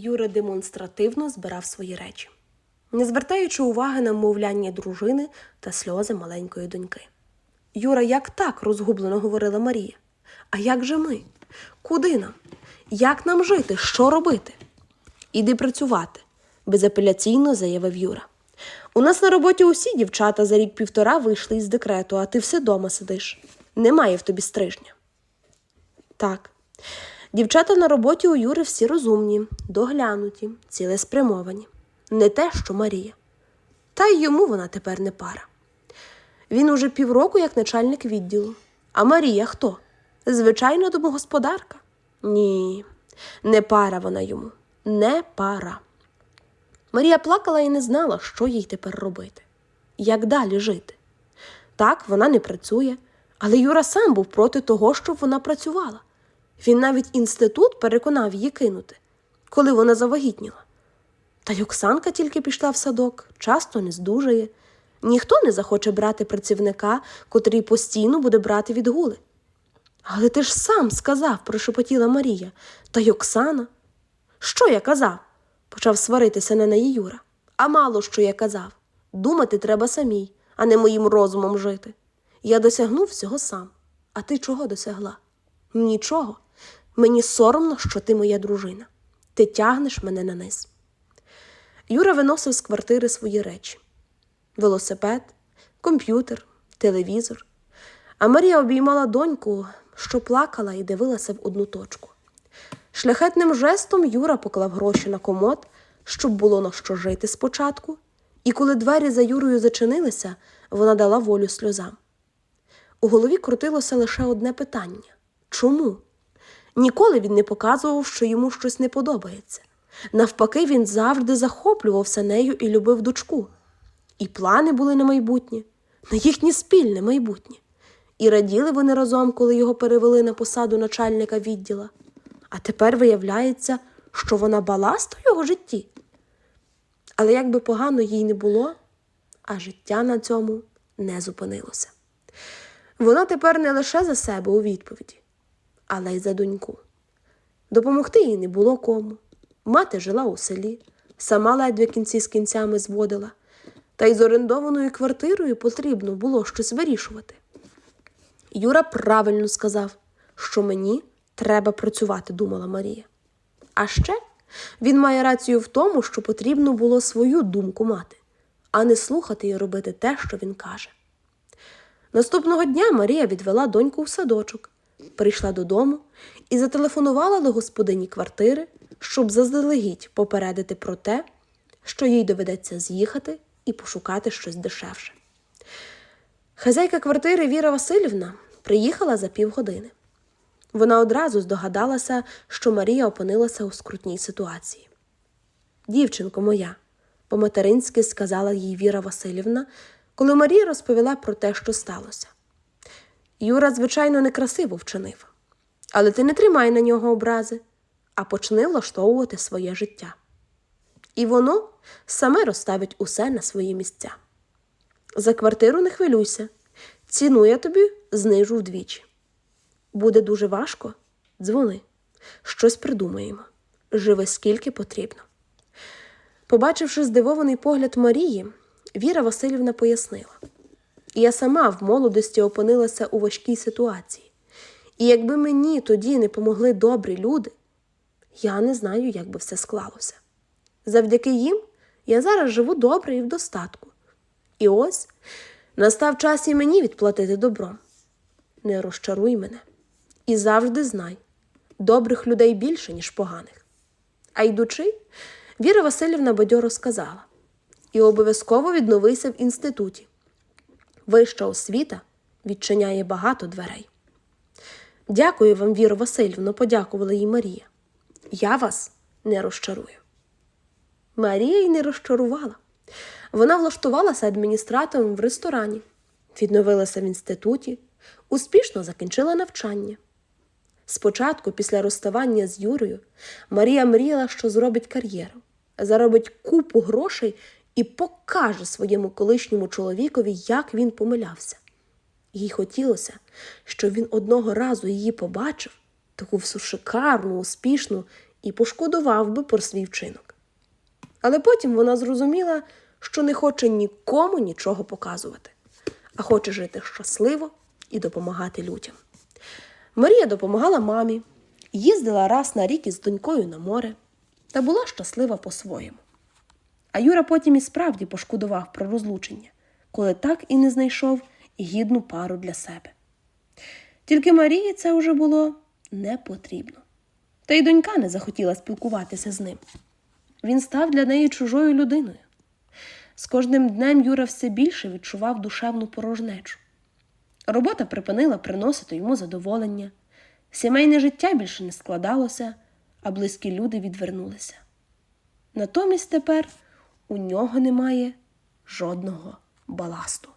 Юра демонстративно збирав свої речі, не звертаючи уваги на мовляння дружини та сльози маленької доньки. Юра, як так? розгублено говорила Марія. А як же ми? Куди нам? Як нам жити? Що робити? Іди працювати, безапеляційно заявив Юра. У нас на роботі усі дівчата за рік півтора вийшли із декрету, а ти все дома сидиш. Немає в тобі стрижня. Так. Дівчата на роботі у Юри всі розумні, доглянуті, цілеспрямовані. Не те, що Марія. Та й йому вона тепер не пара. Він уже півроку як начальник відділу. А Марія хто? Звичайна домогосподарка? Ні, не пара вона йому, не пара. Марія плакала і не знала, що їй тепер робити, як далі жити. Так, вона не працює, але Юра сам був проти того, щоб вона працювала. Він навіть інститут переконав її кинути, коли вона завагітніла. Та й Оксанка тільки пішла в садок, часто не здужає. Ніхто не захоче брати працівника, котрий постійно буде брати відгули. Але ти ж сам сказав, прошепотіла Марія, та й Оксана. Що я казав? почав сваритися на неї Юра. А мало що я казав. Думати треба самій, а не моїм розумом жити. Я досягнув всього сам. А ти чого досягла? Нічого. Мені соромно, що ти моя дружина. Ти тягнеш мене на низ. Юра виносив з квартири свої речі: велосипед, комп'ютер, телевізор. А Марія обіймала доньку, що плакала і дивилася в одну точку. Шляхетним жестом Юра поклав гроші на комод, щоб було на що жити спочатку, і коли двері за Юрою зачинилися, вона дала волю сльозам. У голові крутилося лише одне питання чому? Ніколи він не показував, що йому щось не подобається. Навпаки, він завжди захоплювався нею і любив дочку. І плани були на майбутнє, на їхнє спільне майбутнє. І раділи вони разом, коли його перевели на посаду начальника відділа. А тепер виявляється, що вона баласт у його житті. Але як би погано їй не було, а життя на цьому не зупинилося. Вона тепер не лише за себе у відповіді, але й за доньку. Допомогти їй не було кому. Мати жила у селі, сама ледве кінці з кінцями зводила, та й з орендованою квартирою потрібно було щось вирішувати. Юра правильно сказав, що мені треба працювати, думала Марія. А ще він має рацію в тому, що потрібно було свою думку мати, а не слухати і робити те, що він каже. Наступного дня Марія відвела доньку в садочок, прийшла додому і зателефонувала до господині квартири, щоб заздалегідь попередити про те, що їй доведеться з'їхати і пошукати щось дешевше. Хазяйка квартири Віра Васильівна приїхала за півгодини. Вона одразу здогадалася, що Марія опинилася у скрутній ситуації. Дівчинко моя, по-материнськи сказала їй Віра Васильівна, коли Марія розповіла про те, що сталося. Юра, звичайно, некрасиво вчинив, але ти не тримай на нього образи, а почни влаштовувати своє життя. І воно саме розставить усе на свої місця. За квартиру не хвилюйся, ціну я тобі знижу вдвічі. Буде дуже важко, дзвони, щось придумаємо. Живи скільки потрібно. Побачивши здивований погляд Марії, Віра Васильівна пояснила я сама в молодості опинилася у важкій ситуації, і якби мені тоді не помогли добрі люди, я не знаю, як би все склалося. Завдяки їм я зараз живу добре і в достатку. І ось настав час і мені відплатити добром. Не розчаруй мене. І завжди знай, добрих людей більше, ніж поганих. А йдучи, Віра Васильівна бадьоро сказала і обов'язково відновися в інституті. Вища освіта відчиняє багато дверей. Дякую вам, Віро Васильівно, подякувала їй Марія. Я вас не розчарую. Марія й не розчарувала. Вона влаштувалася адміністратором в ресторані, відновилася в інституті, успішно закінчила навчання. Спочатку, після розставання з Юрою, Марія мріяла, що зробить кар'єру, заробить купу грошей і покаже своєму колишньому чоловікові, як він помилявся. Їй хотілося, щоб він одного разу її побачив, таку всю шикарну, успішну і пошкодував би про свій вчинок. Але потім вона зрозуміла, що не хоче нікому нічого показувати, а хоче жити щасливо і допомагати людям. Марія допомагала мамі, їздила раз на рік із донькою на море та була щаслива по-своєму. А Юра потім і справді пошкодував про розлучення, коли так і не знайшов гідну пару для себе. Тільки Марії це вже було не потрібно. Та й донька не захотіла спілкуватися з ним. Він став для неї чужою людиною. З кожним днем Юра все більше відчував душевну порожнечу. Робота припинила приносити йому задоволення, сімейне життя більше не складалося, а близькі люди відвернулися. Натомість тепер у нього немає жодного баласту.